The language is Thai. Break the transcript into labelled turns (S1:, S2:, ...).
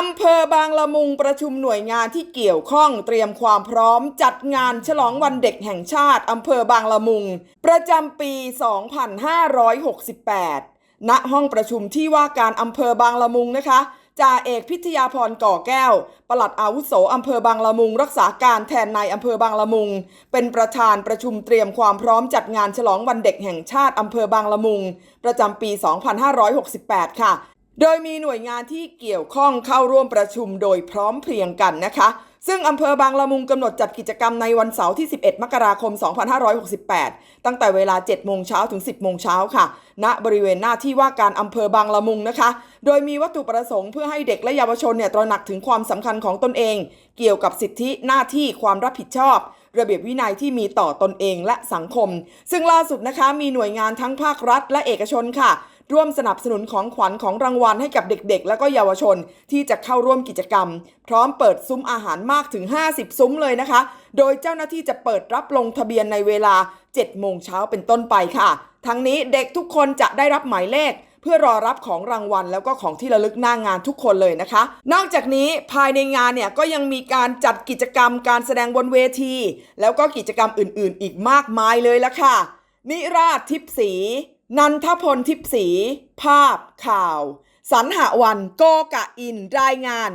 S1: อำเภอบางละมุงประชุมหน่วยงานที่เกี่ยวข้องเตรียมความพร้อมจัดงานฉลองวันเด็กแห่งชาติอำเภอบางละมุง ประจำปี 2568 ณ ห้องประชุมที่ว่าการอำเภอบางละมุงนะคะจ่าเอกพิทยาพรก่อแก้ว ปลัดอาวุโสอำเภอบางละมุง รักษาการแทนนายอำเภอบางละมุง เป็นประธานประชุมเตรียมความพร้อมจัดงานฉลองวันเด็กแห่งชาติอำเภอบางละมุง ประจำปี 2568 ค่ะ โดยมีหน่วยงานที่เกี่ยวข้องเข้าร่วมประชุมโดยพร้อมเพรียงกันนะคะ ซึ่งอำเภอบางละมุงกำหนดจัดกิจกรรมในวันเสาร์ที่ 11 มกราคม 2568 ตั้งแต่เวลา 7 โมงเช้าถึง 10 โมงเช้าค่ะ ณ บริเวณหน้าที่ว่าการอำเภอบางละมุงนะคะ โดยมีวัตถุประสงค์เพื่อให้เด็กและเยาวชนเนี่ยตระหนักถึงความสำคัญของตนเอง เกี่ยวกับสิทธิหน้าที่ความรับผิดชอบระเบียบวินัยที่มีต่อตนเองและสังคม ซึ่งล่าสุดนะคะมีหน่วยงานทั้งภาครัฐและเอกชนค่ะ ร่วมสนับสนุนของขวัญของรางวัลให้กับเด็กๆ และก็เยาวชนที่จะเข้าร่วมกิจกรรม พร้อมเปิดซุ้มอาหารมากถึง 50 ซุ้มเลยนะคะ โดยเจ้าหน้าที่จะเปิดรับลงทะเบียนในเวลา 7 โมงเช้าเป็นต้นไปค่ะ ทั้งนี้เด็กทุกคนจะได้รับหมายเลขเพื่อรอรับของรางวัลแล้วก็ของที่ระลึกหน้างานทุกคนเลยนะคะ นอกจากนี้ภายในงานเนี่ยก็ยังมีการจัดกิจกรรมการแสดงบนเวที แล้วก็กิจกรรมอื่นๆ อีกมากมายเลยละค่ะ นิราชทิพย์ศรี นันทพลทิพสี ภาพข่าว สรรหวัน โกกะอิน รายงาน